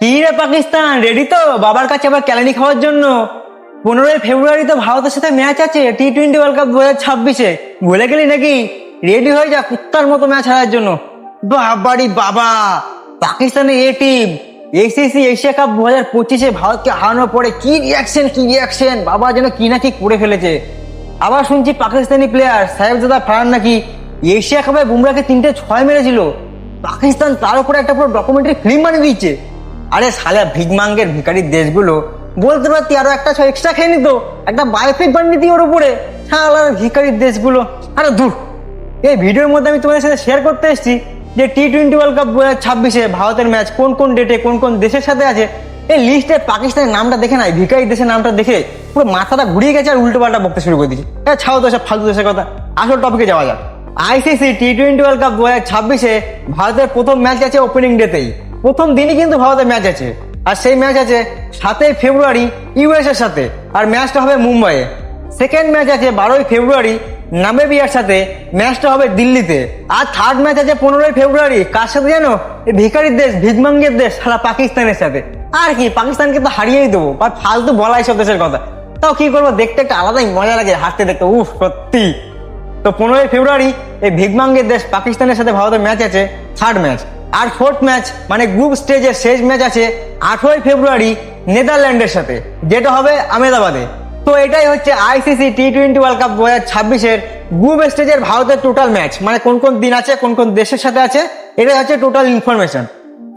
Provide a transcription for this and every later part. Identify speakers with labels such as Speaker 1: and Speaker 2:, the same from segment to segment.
Speaker 1: কি রে পাকিস্তান? রেডি তো? বাবার কাছে আবার ক্যালানি খাওয়ার জন্য। পনেরোই ফেব্রুয়ারি তো ভারতের সাথে ম্যাচ আছে টি টোয়েন্টি ওয়ার্ল্ড কাপ দু হাজার ছাব্বিশে। ভুলে গেলি নাকি? রেডি হয়ে যা, কুত্তার মতো ম্যাচ হারার জন্য। বাবারি বাবা! পাকিস্তানের A team ACC Asia Cup দু হাজার পঁচিশে ভারতকে হারানোর পরে কি রিয়াকশন কি রিয়াকশন বাবা যেন কি না কি করে ফেলেছে। আবার শুনছি পাকিস্তানি প্লেয়ার সাহেবজাদা ফারান নাকি এশিয়া কাপে বুমরাকে তিনটে ছয় মেরেছিল। পাকিস্তান তার উপরে একটা পুরো ডকুমেন্টারি ফিল্ম বানিয়ে দিচ্ছে আরে সালা ভিগমাঙ্গের ভিকারির দেশগুলো, বলতে পারতি আরও একটা এক্সট্রা খেয়ে নিত, একটা বায়োপিক বানিয়ে দিই ওর উপরে। সালার ভিকারির দেশগুলো। আরে দূর। এই ভিডিওর মধ্যে আমি তোমাদের সাথে শেয়ার করতে এসেছি যে টি টোয়েন্টি ওয়ার্ল্ড কাপ দু হাজার ছাব্বিশে ভারতের ম্যাচ কোন কোন ডেটে কোন কোন দেশের সাথে আছে? এই লিস্টে পাকিস্তানের নামটা দেখে নাই ভিকারি দেশের নামটা দেখে পুরো মাথাটা ঘুরিয়ে গেছে আর উল্টো পাল্টা বকতে শুরু করে দিয়েছে। হ্যাঁ ছাও তো সব ফালতু দেশের কথা। আসল টপিকে যাওয়া যাক। ICC T twenty World Cup দু হাজার ছাব্বিশে ভারতের প্রথম ম্যাচ আছে ওপেনিং ডেতেই প্রথম দিনই কিন্তু ভারতের ম্যাচ আছে। আর সেই ম্যাচ আছে সাতই ফেব্রুয়ারি ইউএস এর সাথে। আর ম্যাচটা হবে মুম্বাইয়ে। সেকেন্ড ম্যাচ আছে বারোই ফেব্রুয়ারি নামেবিয়ার সাথে। ম্যাচটা হবে দিল্লিতে। আর থার্ড ম্যাচ আছে পনেরোই ফেব্রুয়ারি। কার সাথে জানো? এই ভিখারির দেশ, ভিকমাঙ্গের দেশ, সারা পাকিস্তানের সাথে। আর কি, পাকিস্তানকে তো হারিয়েই দেবো। বা ফালতু বলাই সব দেশের কথা। তাও কি করব? দেখতে একটা আলাদাই মজা লাগে হাঁটতে দেখতে। উফ, সত্যি। তো পনেরোই ফেব্রুয়ারি এই ভিগমাঙ্গের দেশ, পাকিস্তানের সাথে ভারতের ম্যাচ আছে। থার্ড ম্যাচ আর ফোর্থ ম্যাচ মানে গ্রুপ স্টেজের শেষ ম্যাচ আছে আঠেরোই ফেব্রুয়ারি নেদারল্যান্ডের সাথে, যেটা হবে আহমেদাবাদে তো এটাই হচ্ছে ICC T twenty World Cup দু হাজার ছাব্বিশের গ্রুপ স্টেজের ভারতের টোটাল ম্যাচ মানে কোন কোন দিন আছে, কোন কোন দেশের সাথে আছে, এটাই হচ্ছে টোটাল ইনফরমেশন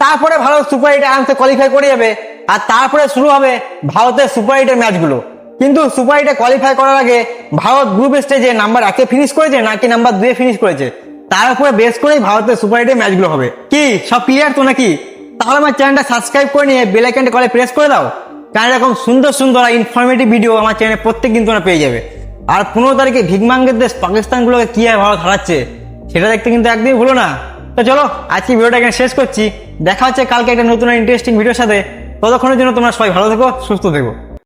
Speaker 1: তারপরে ভারত সুপার এইটে আরামসে কোয়ালিফাই করে যাবে, আর তারপরে শুরু হবে ভারতের সুপার এইটের ম্যাচগুলো কিন্তু সুপার এইটে কোয়ালিফাই করার আগে ভারত গ্রুপ স্টেজে নাম্বার একে ফিনিশ করেছে, নাকি নাম্বার দুয়ে ফিনিশ করেছে? তার উপরে বেস করেই ভারতের সুপার এইটের ম্যাচগুলো হবে। কি? সব ক্লিয়ার তো নাকি? তাহলে আমার চ্যানেলটা সাবস্ক্রাইব করে নিয়ে বেল আইকনটা কলে প্রেস করে দাও। কারণ এরকম সুন্দর সুন্দর আর ইনফরমেটিভ ভিডিও আমার চ্যানেলে প্রত্যেক দিন তোমরা পেয়ে যাবে। আর পনেরো তারিখে ভিগমাঙ্গের দেশ পাকিস্তানগুলোকে কি আর ভারত হারাচ্ছে, সেটা দেখতে কিন্তু একদিন ভুলো না। তো চলো, আজকে ভিডিওটা এখানে শেষ করছি। দেখা হচ্ছে কালকে একটা নতুন ইন্টারেস্টিং ভিডিওর সাথে। ততক্ষণের জন্য তোমরা সবাই ভালো থেকো, সুস্থ থেকো।